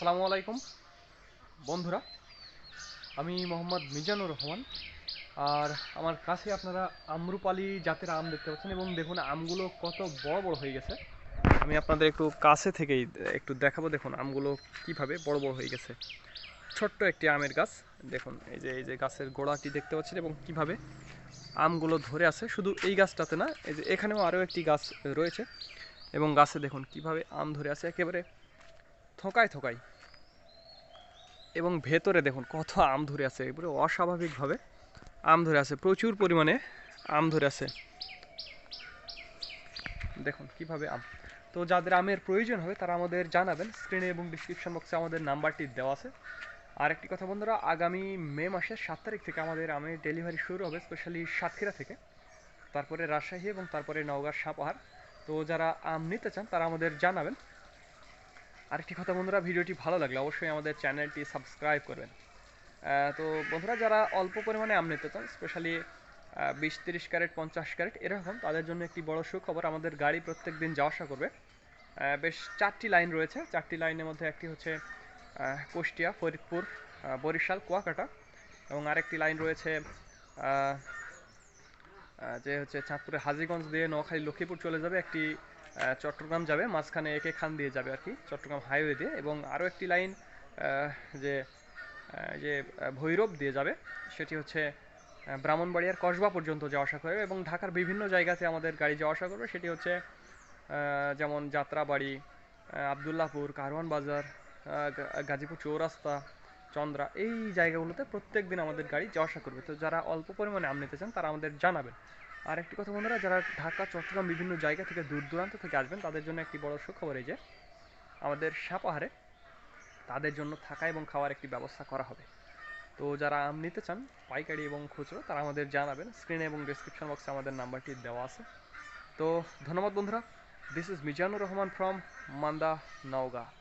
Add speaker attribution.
Speaker 1: আসসালামু আলাইকুম। বন্ধুরা, আমি মোহাম্মদ মিজানুর রহমান। আর আমার কাছে আপনারা আমরুপালি জাতের আম দেখতে পাচ্ছেন এবং দেখুন আমগুলো কত বড় বড় হয়ে গেছে। আমি আপনাদের একটু কাছে থেকেই একটু দেখাবো, দেখুন আমগুলো কীভাবে বড় বড় হয়ে গেছে। ছোট্ট একটি আমের গাছ, দেখুন এই যে এই যে গাছের গোড়াটি দেখতে পাচ্ছেন এবং কীভাবে আমগুলো ধরে আছে। শুধু এই গাছটাতে না, এই যে এখানেও আরও একটি গাছ রয়েছে এবং গাছে দেখুন কীভাবে আম ধরে আছে। একেবারে থোকায় থোকায়। এবং ভেতরে দেখুন কত আম ধরে আছে এবারে অস্বাভাবিকভাবে আম ধরে আছে, প্রচুর পরিমাণে আম ধরে আছে। দেখুন কীভাবে আম। তো যাদের আমের প্রয়োজন হবে তারা আমাদের জানাবেন স্ক্রিনে এবং ডিসক্রিপশন বক্সে আমাদের নাম্বারটি দেওয়া আছে। আর একটি কথা বন্ধুরা, আগামী মে মাসের সাত তারিখ থেকে আমাদের আমের ডেলিভারি শুরু হবে স্পেশালি সাতক্ষীরা থেকে। তারপরে রাজশাহী এবং তারপরে নওগাঁর সাপাহার। তো যারা আম নিতে চান তারা আমাদের জানাবেন আরেকটি কথা বন্ধুরা, ভিডিওটি ভালো লাগলে অবশ্যই আমাদের চ্যানেলটি সাবস্ক্রাইব করবেন। তো বন্ধুরা, যারা অল্প পরিমাণে আম নিতে চান স্পেশালি বিশ তিরিশ ক্যারেট, পঞ্চাশ ক্যারেট, এরকম, তাদের জন্য একটি বড় সুখবর, আমাদের গাড়ি প্রত্যেক দিন যাওয়া আসা করবে। বেশ চারটি লাইন রয়েছে। চারটি লাইনের মধ্যে একটি হচ্ছে কুষ্টিয়া, ফরিদপুর বরিশাল, কুয়াকাটা এবং আরেকটি লাইন রয়েছে যে হচ্ছে চাঁদপুরে হাজিগঞ্জ দিয়ে নোয়াখালী লক্ষ্মীপুর চলে যাবে একটি চট্টগ্রাম যাবে মাঝখানে একে খান দিয়ে যাবে আর কি চট্টগ্রাম হাইওয়ে দিয়ে এবং আরও একটি লাইন যে যে ভৈরব দিয়ে যাবে সেটি হচ্ছে ব্রাহ্মণবাড়িয়ার কসবা পর্যন্ত যাওয়া আসা করবে এবং ঢাকার বিভিন্ন জায়গাতে আমাদের গাড়ি যাওয়া আসা করবে সেটি হচ্ছে যেমন যাত্রাবাড়ি আহ, আবদুল্লাহপুর কারওয়ান বাজার গাজীপুর চৌরাস্তা চন্দ্রা, এই জায়গাগুলোতে প্রত্যেক দিন আমাদের গাড়ি যাওয়া আসা করবে। তো যারা অল্প পরিমাণে আম নিতে চান, তারা আমাদের জানাবেন। আর একটি কথা বন্ধুরা, যারা ঢাকা, চট্টগ্রাম বিভিন্ন জায়গা থেকে দূর দূরান্ত থেকে আসবেন, তাদের জন্য একটি বড় সুখবর এই যে, আমাদের সাপাহারে তাদের জন্য থাকা এবং খাওয়ার একটি ব্যবস্থা করা হবে। তো যারা আম নিতে চান, পাইকারি এবং খুচরো, তারা আমাদের জানাবেন। স্ক্রিনে এবং ডিসক্রিপশন বক্সে আমাদের নাম্বারটি দেওয়া আছে। তো ধন্যবাদ বন্ধুরা। This is Mizanur Rahman from Manda, Naogaon.